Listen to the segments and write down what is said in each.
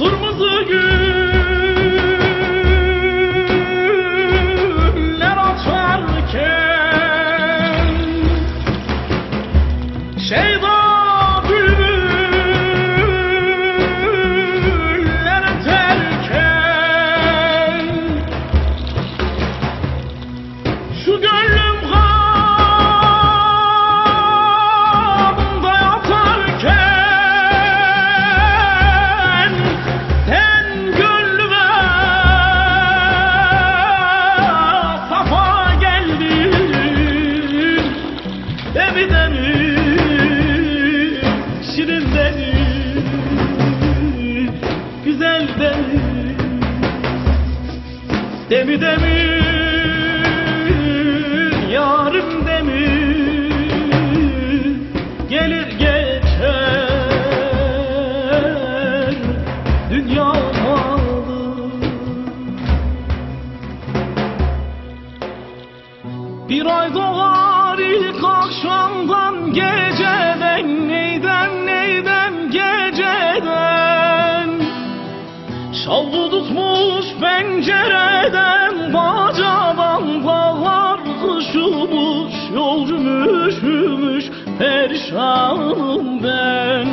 Kırmızı gül Demi demi yarım demi Gelir geçer dünya malı. Bir ay doğar ilk akşamdan geceden Neyden Şavlu tutmuş pencereden Bacadan bağlar kışımış Yolcum üşümüş perişanım ben.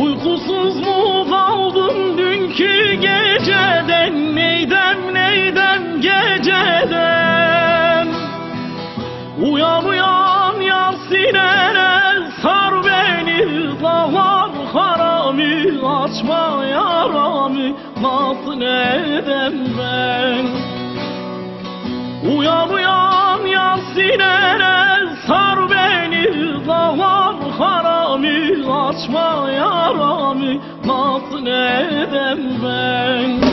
Uykusuz mu kaldım dünkü geceden Neyden neyden geceden? Uyan uyan yar sinene Sar beni dağlar harami Açma yaramı nasıl edem ben. Uyan uyan sinene Sar beni dağlar harami Açma yaramı nasıl edem ben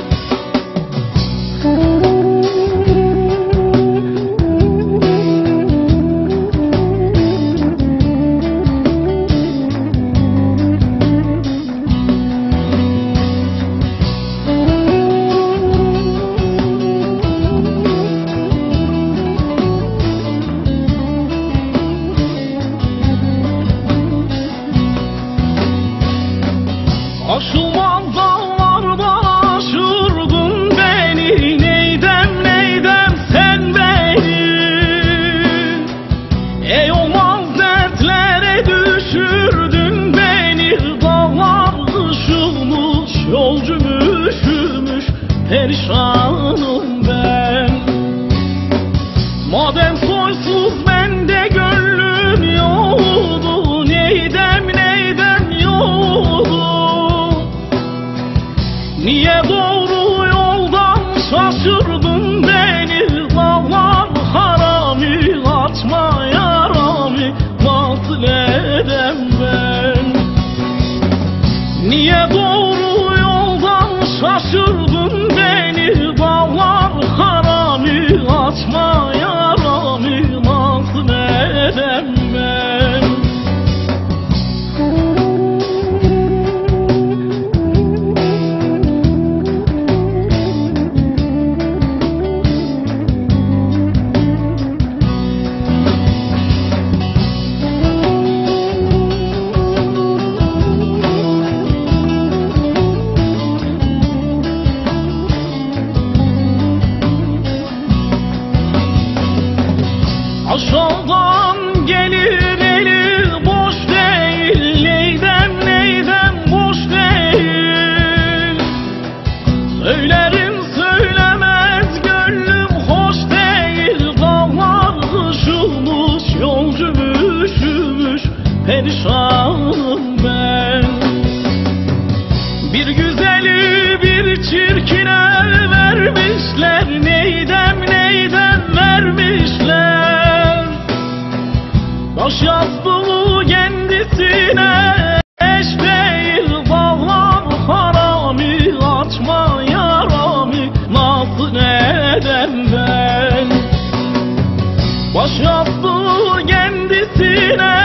Aşağıdan gelir eli boş değil. Neydem neydem boş değil? Söylerim söylemez gönlüm hoş değil. Dağlar ışılmış yolcum üşümüş Perişanım ben. Bir güzeli bir çirkine vermişler. Neydem neydem vermişler Baş yastığı kendisine eş değil Dağlar harami açma yaramı Nasıl edem ben? Baş yastığı kendisine